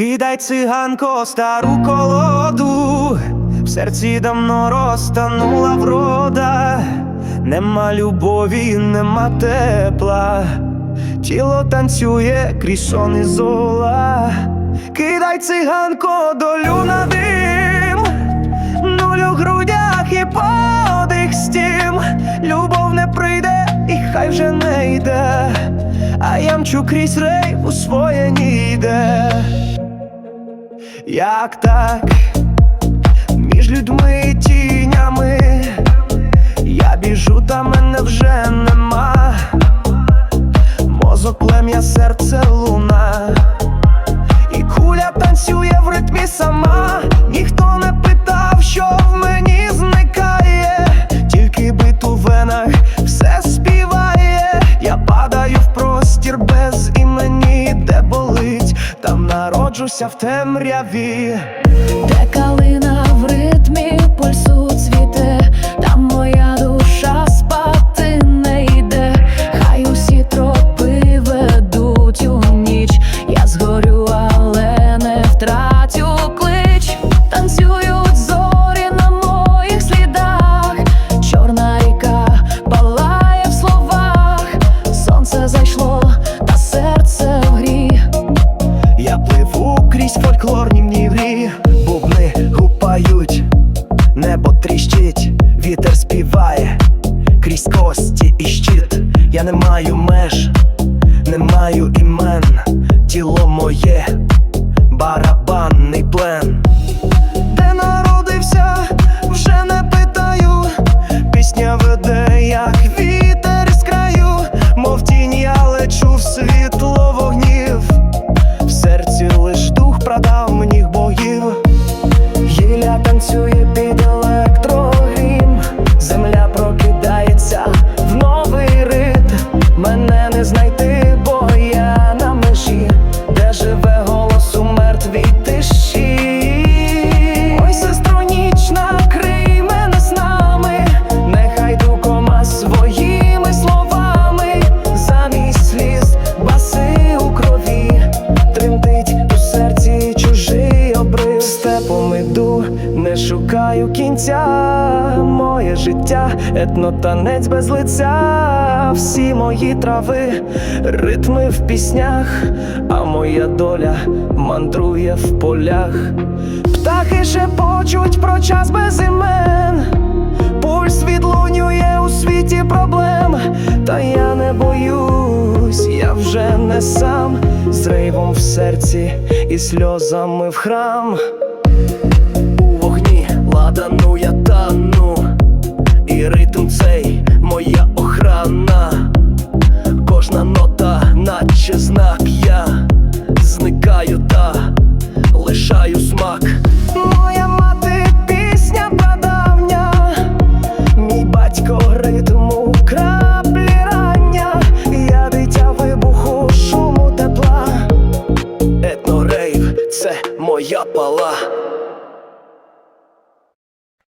Кидай циганко стару колоду, в серці давно розтанула врода, нема любові, нема тепла, тіло танцює крізь сон і зола. Кидай циганко долю на дим, нуль у грудях і подих стім, любов не прийде, і хай вже не йде, а я мчу крізь рейв у своє ніде. Як так між людьми і тінями, я біжу, та мене вже нема. Мозок плем'я, серце луна, і куля танцює в ритмі сама. Там народжуся в темряві. Де калина в ритмі пульсу небо тріщить, вітер співає, крізь кості і щит. Я не маю меж, не маю імен, тіло моє, барабанний плен. Кінця. Моє життя, етнотанець без лиця, всі мої трави, ритми в піснях, а моя доля мандрує в полях. Птахи шепочуть про час без імен. Пульс відлунює у світі проблем, та я не боюсь, я вже не сам з рейвом в серці і сльозами в храм. Падану я тану, і ритм цей моя охрана, кожна нота, наче знак я зникаю та лишаю смак. Моя мати пісня прадавня, мій батько ритму краплі я дитя вибуху, шуму тепла, етнорейв це моя пала.